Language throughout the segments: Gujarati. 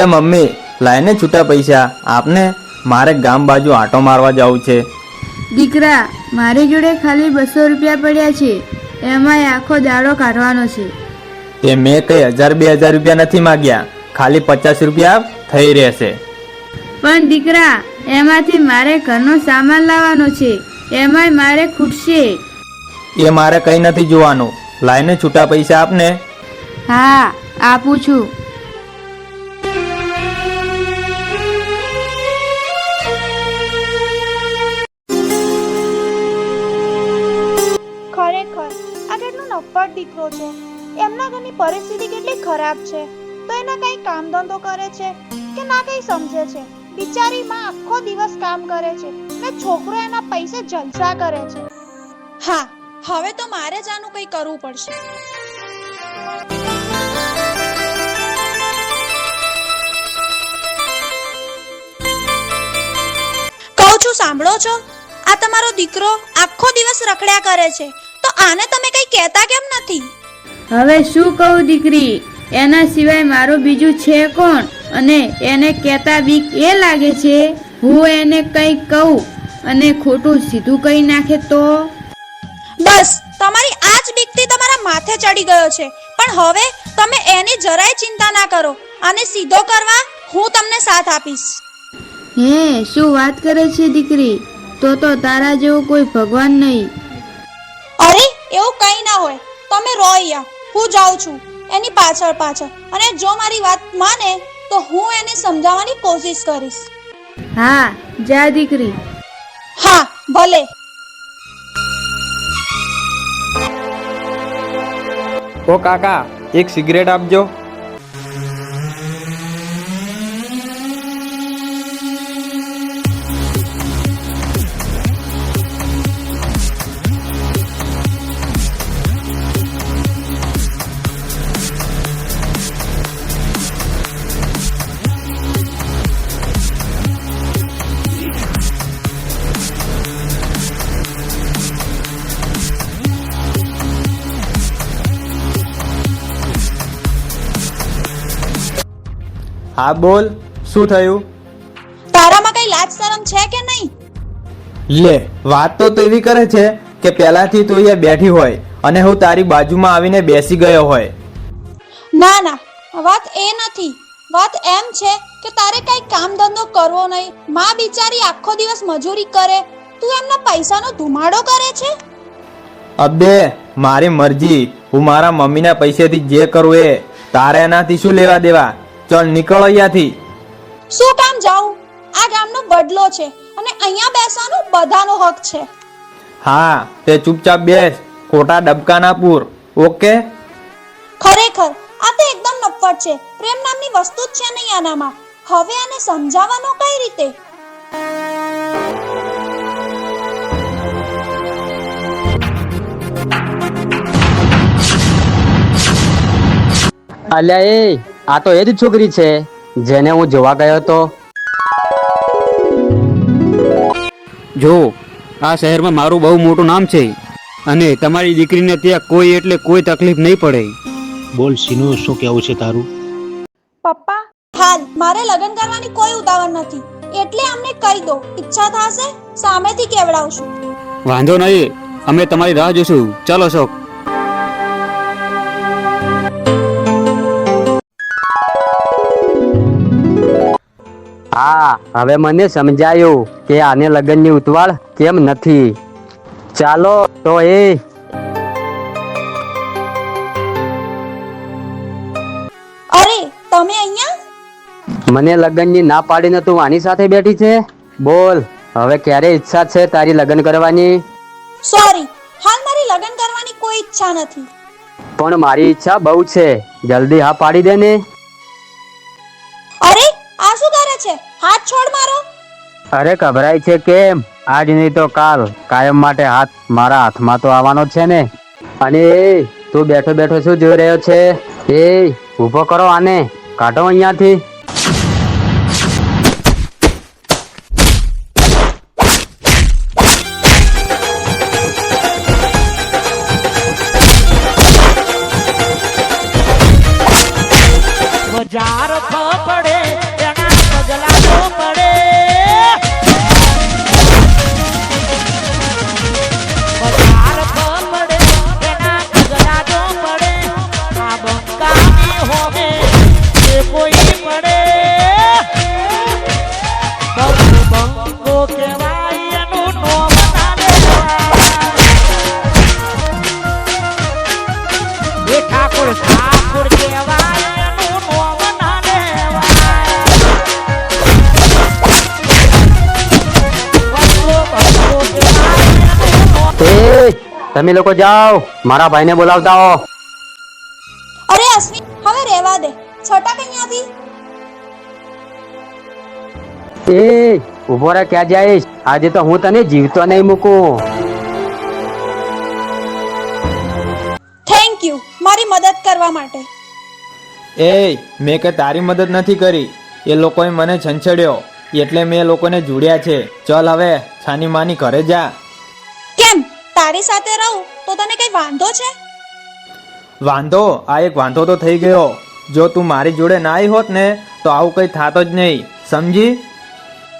એ મમ્મી લાઈને છૂટા પૈસા. આપને મારે ગામ બાજુ આંટો મારવા જવું છે. દીકરા મારી જોડે ખાલી બસો રૂપિયા પડ્યા છે. એમાંય આખો દાડો કાઢવાનો છે. તે મેં કઈ હજાર બે હજાર રૂપિયા નથી માગ્યા. ખાલી પચાસ રૂપિયા થઈ રહેશે. પણ દીકરા એમાંથી મારે ઘરનો સામાન લાવવાનો છે. એમાંય મારે ખૂટશે. એ મારે કંઈ નથી જોવાનું. લાઈને છૂટા પૈસા આપને. હા આપું છું. છે. એમના ઘરની પરિસ્થિતિ કેટલી ખરાબ છે. તો એના કઈ કામ ધંધો કરે છે કે ના કઈ સમજે છે. બિચારી માં આખો દિવસ કામ કરે છે ને છોકરો એના પૈસે જલસા કરે છે. હા, હવે તો મારે જ આનું કંઈ કરવું પડશે. કહું છું, સાંભળો છો? આ તમારો દીકરો આખો દિવસ રખડ્યા કરે છે. તો આને તમે કંઈ કહેતા કેમ નથી? હવે શું કહું દીકરી? એના સિવાય મારું બીજું છે કોણ? અને એને કહેતા બીક એ લાગે છે હું એને કંઈક કહું અને ખોટું સીધું કહી નાખે તો? બસ તમારી આ જ બીકથી તમારા માથે ચડી ગયો છે. પણ હવે તમે એની જરાય ચિંતા ના કરો અને સીધો કરવા હું તમને સાથ આપીશ. હે શું વાત કરે છે દીકરી? તો તો તારા જેવું કોઈ ભગવાન નહીં. અરે એવું કંઈ ના હોય. તમે રો અહીંયા હું જાઉં છું. એની પાછળ પાછળ. અને જો મારી વાત માને તો હું એને સમજાવવાની કોશિશ કરીશ. હા જા દીકરી. હા ભલે. ઓ કાકા એક સિગરેટ આપજો. હા બોલ શું થયું? તારામાં કઈ લાજ શરમ છે કે નહીં? લે વાત તો તું એવી કરે છે કે પહેલાથી તું અહીંયા બેઠી હોય અને હું તારી બાજુમાં આવીને બેસી ગયો હોય. ના ના વાત એ નથી. વાત એમ છે કે તારે કઈ કામ ધંધો કરવો નહીં. માં બિચારી આખો દિવસ મજૂરી કરે. તું એમના પૈસાનો ધુમાડો કરે છે? અબે મારી મરજી. હું મારા મમ્મીના પૈસેથી જે કરું એ. તારે એનાથી શું લેવા દેવા? ચલ નીકળ અહીંયાથી. શું કામ જાઉં? આ ગામનો બદલો છે અને અહીંયા બેસવાનો બધાનો હક છે. હા તે ચૂપચાપ બેસ. ખોટા ડબકા ના પૂર. ઓકે? ખરેખર આ તો એકદમ નફ્ફટ છે. પ્રેમ નામની વસ્તુ જ છે નહીં આનામાં હવે આને સમજાવવાનો કઈ રીતે? અલ્યા એ આ તો એ જ છોકરી છે જેને હું જોવા ગયો હતો. જો આ શહેરમાં મારું બહુ મોટું નામ છે અને તમારી દીકરીને ત્યાં કોઈ એટલે કોઈ તકલીફ નહીં પડે. બોલ સીનુ શું કેવું છે તારું? પપ્પા હાલ મારે લગ્ન કરવાની કોઈ ઉતાવળ નથી. એટલે અમને કહી દો ઈચ્છા થશે સામેથી કેવડાવશું. વાંધો નહીં અમે તમારી રાહ જોશું. ચાલો શોક હા હવે મને સમજાયું કે આને લગ્નની ઉતવાળ કેમ નથી. ચાલો તો એ. અરે તમે અહીંયા? મને લગ્નની ના પાડીને તું આની સાથે બેઠી છે? બોલ હવે ક્યારે ઈચ્છા છે તારી લગ્ન કરવાની? સોરી હાલ મારી લગ્ન કરવાની કોઈ ઈચ્છા નથી. પણ મારી ઈચ્છા બહુ છે. જલ્દી હા પાડી દે ને. હાથ છોડ મારો. અરે ગભરાય છે કેમ? આજ નહીં તો કાલ. કાયમ માટે હાથ મારા હાથમાં તો આવવાનો છે ને. અને એ, તું બેઠો બેઠો શું જોઈ રહ્યો છે? એ, ઊભો કરો આને. કાઢો અહીંયાથી. તમે લોકો જાઓ મારા ભાઈને બોલાવતા હો અરે અશ્વિન હવે રહેવા દે. છોટા અહીંયાથી એ ઊભો રહે ક્યાં જઈશ? આજે તો હું તને જીવતો નહીં મૂકું. થેન્ક યુ મારી મદદ કરવા માટે. એ મેં કે તારી મદદ નથી કરી. એ લોકોએ મને છંછેડ્યો. એટલે મેં લોકોને જોડ્યા છે. ચલ હવે છાની માની ઘરે જા. તારી સાથે રહું તો તને કઈ વાંધો છે? વાંધો? આ એક વાંધો તો થઈ ગયો. જો તું મારી જોડે ના આવી હોત ને તો આવું કંઈ થાતો જ નહીં. સમજી?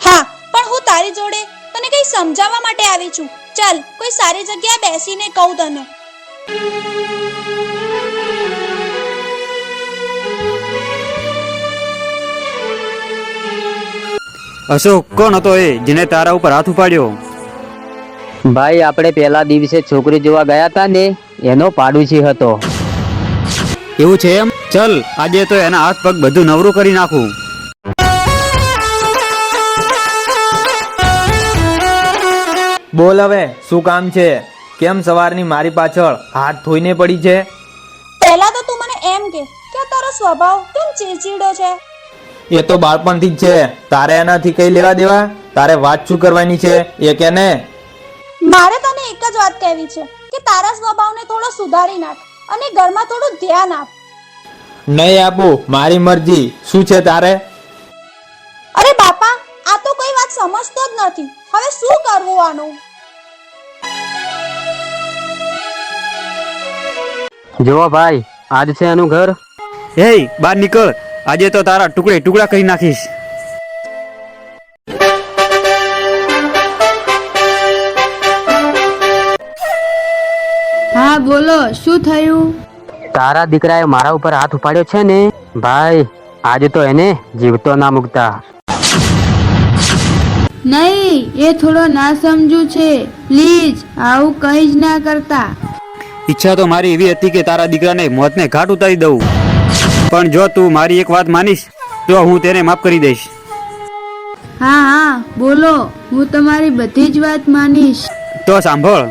હા પણ હું તારી જોડે તને કઈ સમજાવવા માટે આવી છું. ચાલ કોઈ સારી જગ્યાએ બેસીને કહું તને. અશોક કોણ હતો એ જેને તારા ઉપર હાથ ઉપાડ્યો? ભાઈ આપણે પહેલા દિવસે છોકરી જોવા ગયા હતા ને એનો પાડોશી હતો. એવું છે એમ? ચલ આજે તો એના હાથ પગ બધું નવરું કરી નાખું. બોલ હવે શું કામ છે? કેમ સવારની મારી પાછળ હાથ ધોઈને પડી છે? પહેલા તો તું મને એમ કે કે તારો સ્વભાવ કેમ ચીડચીડો છે? એ તો બાળપણથી જ છે. તારે એનાથી કઈ લેવા દેવા? તારે વાત શું કરવાની છે? એ કે ને? મારે તને એક જ વાત કહેવી છે કે તારા સ્વભાવને થોડો સુધારી નાખ અને ઘરમાં થોડું ધ્યાન આપ. નહીં આપું મારી મરજી. શું છે તારે? અરે બાપા આ તો કોઈ વાત સમજતો જ નથી. હવે શું કરવું આનું? જુઓ ભાઈ આજ છે એનું ઘર? હે બહાર નીકળ. આજે તો તારા ટુકડે ટુકડા કરી નાખીશ. બોલો શું થયું? તારા દીકરાએ મારા ઉપર હાથ ઉપાડ્યો છે ને? ભાઈ આજે તો એને જીવતો ના મૂકતા. નહીં એ થોડો ના સમજુ છે. પ્લીઝ આવું કંઈ જ ના કરતા. ઈચ્છા તો મારી એવી હતી કે તારા દીકરાને મોતને ઘાટ ઉતારી દઉં. પણ જો તું મારી એક વાત માનીશ તો હું તેને માફ કરી દઈશ. હા હા બોલો હું તમારી બધી જ વાત માનીશ. તો સાંભળ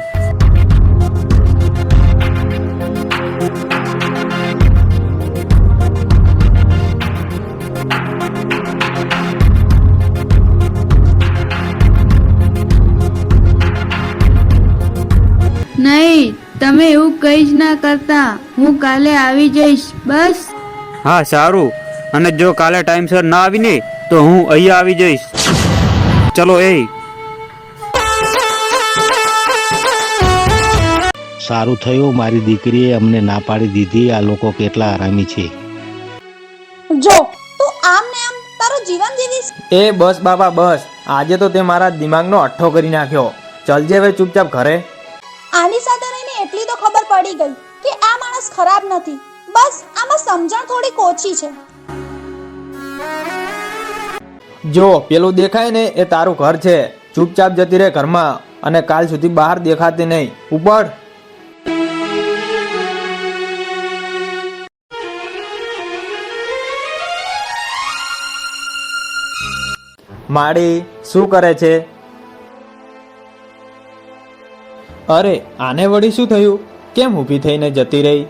કંઈ જ ના કરતા. હું કાલે આવી જઈશ. બસ. હા સારું. અને જો કાલે ટાઈમસર ના આવીને તો હું અહીંયા આવી જઈશ. ચલો એ સારું થયું મારી દીકરીએ અમને ના પાડી દીધી. આ લોકો કેટલા આરામી છે. જો તું આમ ને આમ તારું જીવન જીવીશ? એ બસ બાબા બસ. આજે તો તે મારા દિમાગનો અઠ્ઠો કરી નાખ્યો. ચલજે હવે ચૂપચાપ ઘરે. આની સાથે પડી ગઈ કે આ માણસ ખરાબ નથી. બસ, આમાં સમજણ થોડી ઓછી છે. જો, પેલું દેખાય ને એ તારું ઘર છે. ચૂપચાપ જતી રહે ઘરમાં અને કાલ સુધી બહાર દેખાતી નહીં. ઉપર માડી, શું કરે છે? અરે, આને વળી શું થયું? કેમ ઊભી થઈને જતી રહી?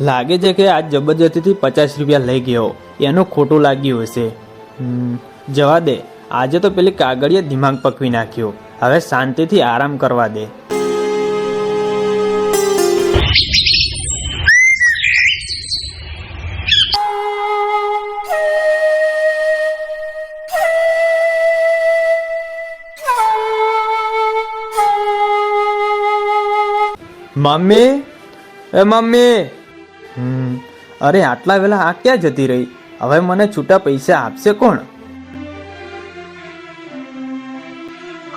લાગે છે કે આજ જબરજસ્તીથી પચાસ રૂપિયા લઈ ગયો. એનું ખોટું લાગ્યું હશે. જવા દે. આજે તો પેલી કાગળીએ દિમાગ પકવી નાખ્યો. હવે શાંતિથી આરામ કરવા દે. મમ્મી? એ મમ્મી. હમ, અરે આટલા વેલા આ ક્યાં જતી રહી? હવે મને છૂટા પૈસા આપશે કોણ?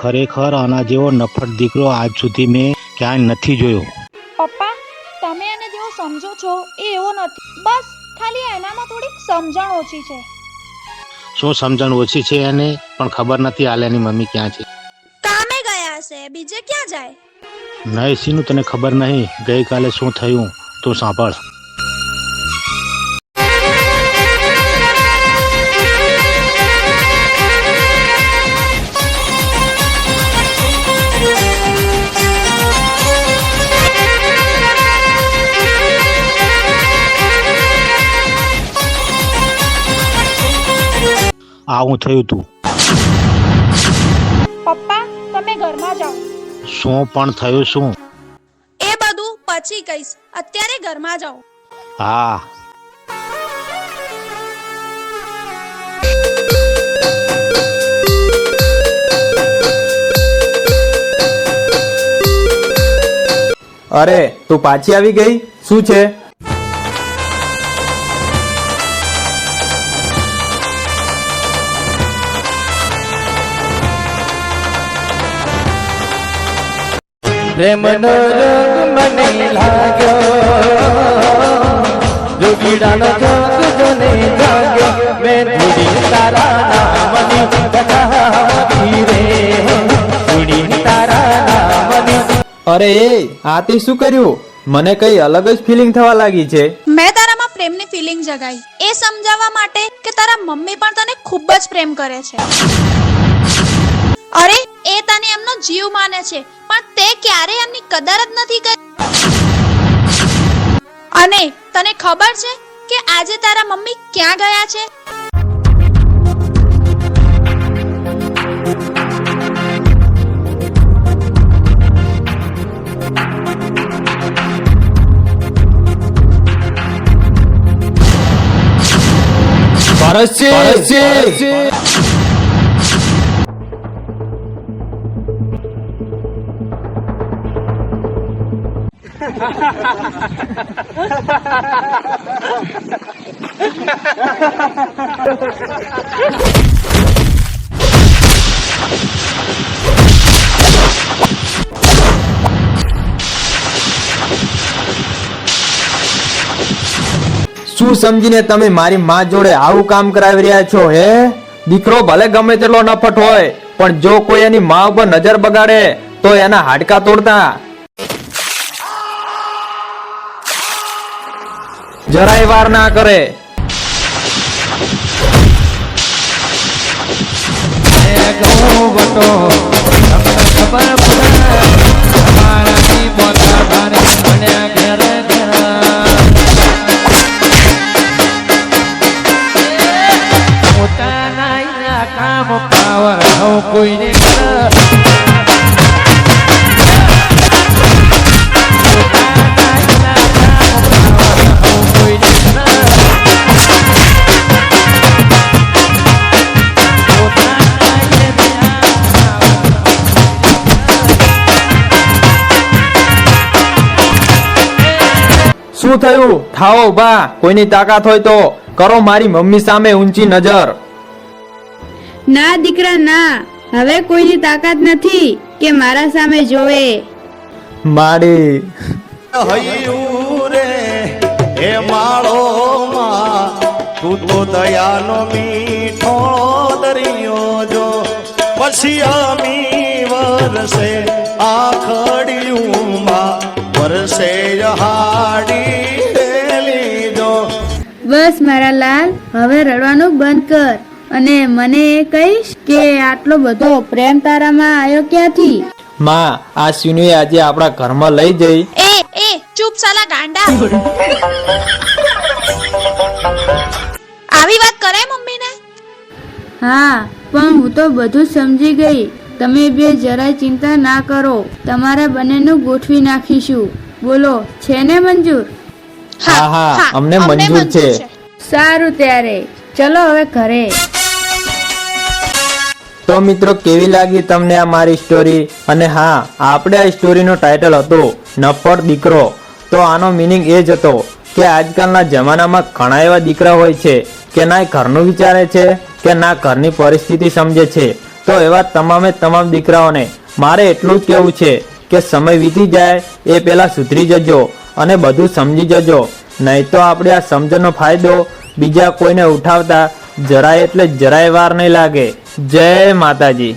ખરેખર આના જેવો નફટ દીકરો આજ સુધી મેં ક્યાંય નથી જોયો. પપ્પા તમે એને જેવો સમજો છો એ એવો નથી. બસ ખાલી એનામાં થોડીક સમજણ ઓછી છે. શું સમજણ ઓછી છે એને? પણ ખબર નથી આલ્યાની મમ્મી ક્યાં છે. કામે ગયા હશે. બીજે ક્યાં જાય? નય સીનું તને ખબર નહીં ગઈકાલે શું થયું તું સાંભળ આવું થયું તું શું પણ થયું શું? એ બધું પછી કહીશ. અત્યારે ઘરમાં જાઓ હા. અરે તું પાછી આવી ગઈ? શું છે? પ્રેમનો રંગ મને લાગ્યો. જોગીડાનો જોગ જોને જાગ્યો. મેં ધૂડી તારા નામની કથા રે. ધૂડી તારા નામની અરે એ આ તે શું કર્યું? મને કઈ અલગ જ ફિલિંગ થવા લાગી છે. મેં તારામાં પ્રેમની ફિલિંગ જગાઈ. એ સમજાવવા માટે કે તારા મમ્મી પણ તને ખૂબ જ પ્રેમ કરે છે. અરે, એ તને એમનો જીવ માને છે, પણ તે ક્યારે એમની કદર જ નથી કરી? અને તને ખબર છે કે આજે તારા મમ્મી ક્યાં ગયા છે? ભરતસિંહ! શું સમજીને તમે મારી માં જોડે આવું કામ કરાવી રહ્યા છો, હે? દીકરો ભલે ગમે તેટલો નફટ હોય, પણ જો કોઈ એની માં ઉપર નજર બગાડે, તો એના હાડકા તોડતા. જરાય વાર ના કરે. ખબર પડે મોટા ભારે મળ્યા ઘેર કોઈને શું થયું? થાઓ ઊભા કોઈની તાકાત હોય તો કરો મારી મમ્મી સામે ઊંચી નજર. ના દીકરા ના. હવે કોઈની તાકાત નથી કે મારા સામે જોવે. મારી હૈયું રે હે માળો માં તું તો દયાનો મીઠો દરિયો જો. પછી આમી વરસે આખડિયું માં વરસે લીધો બસ મારા લાલ હવે રડવાનું બંધ કર. અને મને એ કહીશ કે આટલો બધો પ્રેમ તારામાં આવ્યો ક્યાંથી? માં આ સિનુએ આજે આપણા ઘરમાં લઈ જઈ. એ એ ચૂપ સાલા ગાંડા. આવી વાત કરે મમ્મીને? હા પણ હું તો બધું જ સમજી ગઈ. તમે બે જરાય ચિંતા ના કરો. તમારા બંનેનું ગોઠવી નાખીશું. બોલો છે ને મંજૂર? હા હા અમને મંજૂર છે. સારું ત્યારે. ચલો હવે ઘરે. તો મિત્રો કેવી લાગી તમને આ મારી સ્ટોરી અને હા આપણે આ સ્ટોરીનો ટાઇટલ હતો નફળ દીકરો. તો આનો મિનિંગ એ જ હતો કે આજકાલના જમાનામાં ઘણા એવા દીકરા હોય છે કે ના એ ઘરનું વિચારે છે કે ના ઘરની પરિસ્થિતિ સમજે છે. તો એવા તમામે તમામ દીકરાઓને, મારે એટલું જ કહેવું છે કે સમય વીતી જાય, એ પહેલા સુધરી જજો અને બધું સમજી જજો. નહીં તો આપણે આ સમજણનો ફાયદો બીજા કોઈને ઉઠાવતા જરાય એટલે જરાય વાર નહીં લાગે. જય માતાજી.